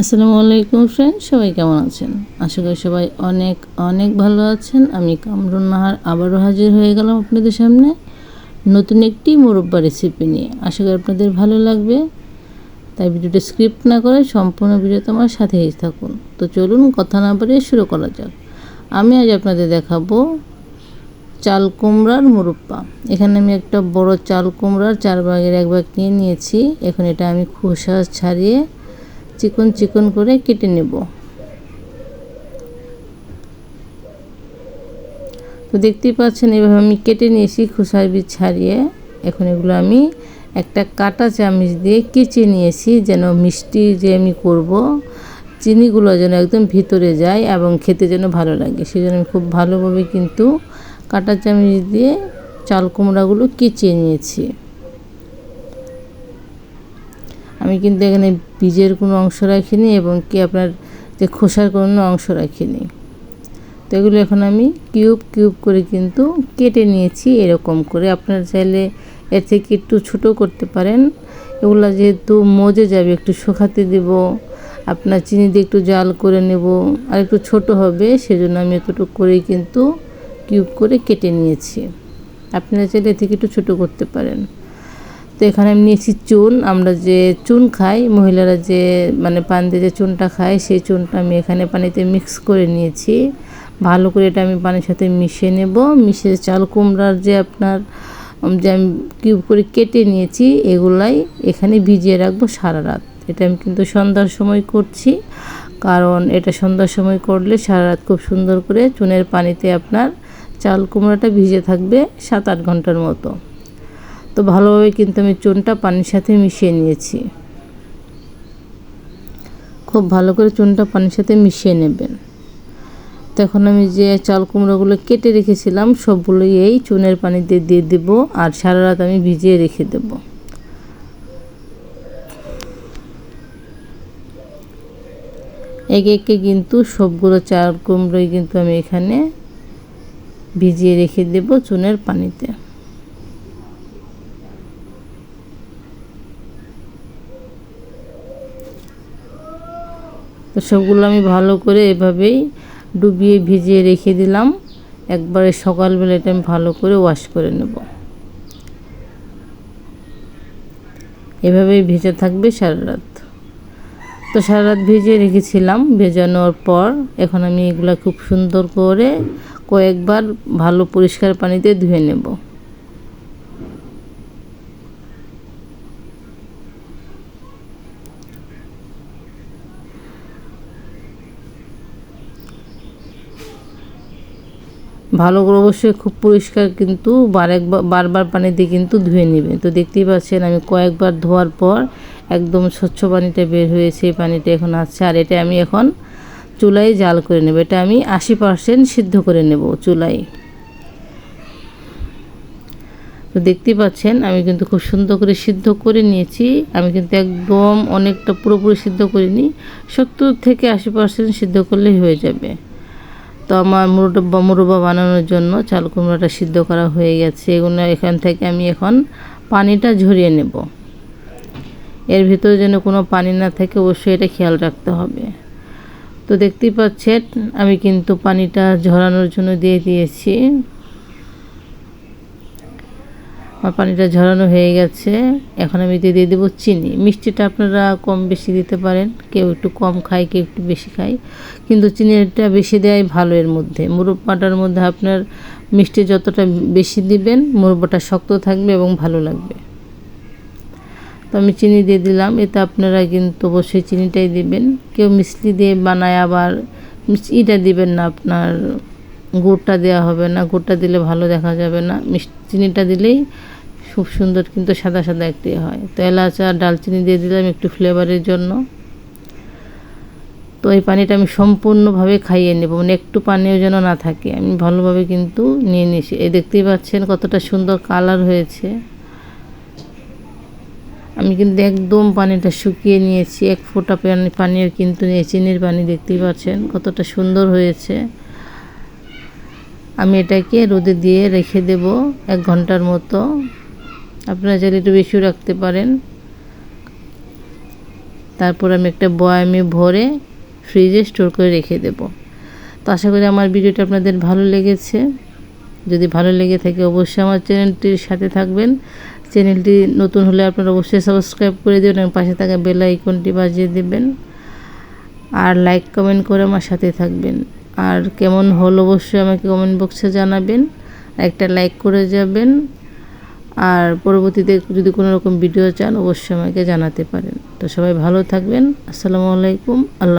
আসসালামু আলাইকুম ফ্রেন্ড সবাই কেমন আছেন? আশা করি সবাই অনেক অনেক ভালো আছেন। আমি কামরুন নাহার আবারও হাজির হয়ে গেলাম আপনাদের সামনে নতুন একটি মোরব্বা রেসিপি নিয়ে। আশা করি আপনাদের ভালো লাগবে। তাই ভিডিওটা স্ক্রিপ্ট না করে সম্পূর্ণ ভিডিওতে আমার সাথেই থাকুন। তো চলুন কথা না বলে শুরু করা যাক। আমি আজ আপনাদের দেখাবো চাল কুমড়ার মুরব্বা। এখানে আমি একটা বড় চাল কুমড়ার চার ভাগের এক ভাগ নিয়ে নিয়েছি। এখন এটা আমি খোসা ছাড়িয়ে চিকন চিকন করে কেটে নেব। তো দেখতেই পাচ্ছেন, এভাবে আমি কেটে নিয়েছি খোসার বীজ ছাড়িয়ে। এখন এগুলো আমি একটা কাটা চামচ দিয়ে কেচে নিয়েছি যেন মিষ্টি যে আমি করব, চিনিগুলো যেন একদম ভিতরে যায় এবং খেতে যেন ভালো লাগে। সেই জন্য আমি খুব ভালোভাবে কিন্তু কাটা চামচ দিয়ে চাল কুমড়াগুলো কেচে নিয়েছি। আমি কিন্তু এখানে বীজের কোনো অংশ রাখিনি এবং কি আপনার যে খোসার কোনো অংশ রাখিনি। তো এগুলো এখন আমি কিউব কিউব করে কিন্তু কেটে নিয়েছি এরকম করে। আপনার চাইলে এর থেকে একটু ছোট করতে পারেন। এগুলো যেহেতু মজে যাবে, একটু শুকাতে দেব। আপনার চিনি দিয়ে একটু জাল করে নেব। আর একটু ছোট হবে, সেজন্য আমি এতটুকু করেই কিন্তু কিউব করে কেটে নিয়েছি। আপনারা চাইলে এর থেকে একটু ছোট করতে পারেন। তো এখানে আমি নিয়েছি চুন, আমরা যে চুন খাই, মহিলারা যে মানে পান দিয়ে যে চুনটা খায়, সেই চুনটা আমি এখানে পানিতে মিক্স করে নিয়েছি। ভালো করে এটা আমি পানির সাথে মিশিয়ে নেব। মিশিয়ে চাল কুমড়ার যে আপনার যে আমি কিউব করে কেটে নিয়েছি, এগুলাই এখানে ভিজিয়ে রাখব সারা রাত। এটা আমি কিন্তু সন্ধ্যার সময় করছি, কারণ এটা সন্ধ্যার সময় করলে সারা রাত খুব সুন্দর করে চুনের পানিতে আপনার চাল কুমড়াটা ভিজে থাকবে সাত আট ঘণ্টার মতো। তো ভালোভাবে কিন্তু আমি চুনটা পানির সাথে মিশিয়ে নিয়েছি। খুব ভালো করে চুনটা পানির সাথে মিশিয়ে নেবেন। তো এখন আমি যে চাল কুমড়োগুলো কেটে রেখেছিলাম সবগুলোই এই চুনের পানিতে দিয়ে দেব আর সারা রাত আমি ভিজিয়ে রেখে দেব। একে একে কিন্তু সবগুলো চাল কুমড়োই কিন্তু আমি এখানে ভিজিয়ে রেখে দেব চুনের পানিতে। তো সবগুলো আমি ভালো করে এভাবেই ডুবিয়ে ভিজিয়ে রেখে দিলাম। একবারে সকালবেলা এটা আমি ভালো করে ওয়াশ করে নেব। এভাবেই ভেজে থাকবে সারা রাত। তো সারা রাত ভিজিয়ে রেখেছিলাম, ভেজানোর পর এখন আমি এগুলো খুব সুন্দর করে কয়েকবার ভালো পরিষ্কার পানিতে ধুয়ে নেব। ভালো করে অবশ্যই খুব পরিষ্কার কিন্তু বারবার পানি দিয়ে কিন্তু ধুয়ে নেবে। তো দেখতেই পাচ্ছেন আমি কয়েকবার ধোয়ার পর একদম স্বচ্ছ পানিটা বের হয়েছে এই পানিটা এখন আছে আর এটা আমি এখন চুলায় জাল করে নেব। এটা আমি আশি পার্সেন্ট সিদ্ধ করে নেব চুলায়। তো দেখতেই পাচ্ছেন আমি কিন্তু খুব সুন্দর করে সিদ্ধ করে নিয়েছি। আমি কিন্তু একদম অনেকটা পুরোপুরি সিদ্ধ করিনি। সত্তর থেকে আশি পার্সেন্ট সিদ্ধ করলেই হয়ে যাবে। তো আমার মুরব্বা মুরব্বা বানানোর জন্য চাল কুমড়োটা সিদ্ধ করা হয়ে গেছে। এগুলো এখান থেকে আমি এখন পানিটা ঝরিয়ে নেব। এর ভিতরে যেন কোনো পানি না থাকে, অবশ্যই এটা খেয়াল রাখতে হবে। তো দেখতেই পাচ্ছেন, আমি কিন্তু পানিটা ঝরানোর জন্য দিয়ে দিয়েছি। আমার পানিটা ঝরানো হয়ে গেছে। এখন আমি দিয়ে দিয়ে দেবো চিনি। মিষ্টিটা আপনারা কম বেশি দিতে পারেন। কেউ একটু কম খায়, কেউ একটু বেশি খায়। কিন্তু চিনিটা বেশি দেওয়াই ভালো এর মধ্যে। মুরব্বাটার মধ্যে আপনার মিষ্টি যতটা বেশি দিবেন, মুরব্বাটা শক্ত থাকবে এবং ভালো লাগবে। তো আমি চিনি দিয়ে দিলাম। এতে আপনারা কিন্তু অবশ্যই চিনিটাই দিবেন। কেউ মিষ্টি দিয়ে বানায় আবার ইটা দিবেন না আপনার গুড়টা দেওয়া হবে না, গুড়টা দিলে ভালো দেখা যাবে না। মিষ্টি চিনিটা দিলেই খুব সুন্দর কিন্তু সাদা সাদা একটি হয়। তো এলাচ আর ডালচিনি দিয়ে দিলাম একটু ফ্লেভারের জন্য। তো এই পানিটা আমি সম্পূর্ণভাবে খাইয়ে নেব মানে একটু পানিও যেন না থাকে। আমি ভালোভাবে কিন্তু নিয়ে নিয়েছি। এই দেখতেই পাচ্ছেন কতটা সুন্দর কালার হয়েছে। আমি কিন্তু একদম পানিটা শুকিয়ে নিয়েছি, এক ফোঁটা পানি পানির কিন্তু নিয়ে চিনির পানি দেখতেই পাচ্ছেন কতটা সুন্দর হয়েছে। আমি এটাকে রোদে দিয়ে রেখে দেব এক ঘণ্টার মতো। আপনারা চাইলে একটু বেশিও রাখতে পারেন। তারপর আমি একটা বয়ামে ভরে ফ্রিজে স্টোর করে রেখে দেব। তো আশা করি আমার ভিডিওটা আপনাদের ভালো লেগেছে। যদি ভালো লেগে থাকে অবশ্যই আমার চ্যানেলটির সাথে থাকবেন। চ্যানেলটি নতুন হলে আপনারা অবশ্যই সাবস্ক্রাইব করে দেবেন এবং পাশে থাকা বেল আইকনটি বাজিয়ে দেবেন। আর লাইক, কমেন্ট করে আমার সাথে থাকবেন। আর কেমন হল অবশ্যই আমাকে কমেন্ট বক্সে জানাবেন। একটা লাইক করে যাবেন। আর পরবর্তীতে যদি কোনো রকম ভিডিও চান, অবশ্যই আমাকে জানাতে পারেন। তো সবাই ভালো থাকবেন। আসসালামু আলাইকুম। আল্লাহ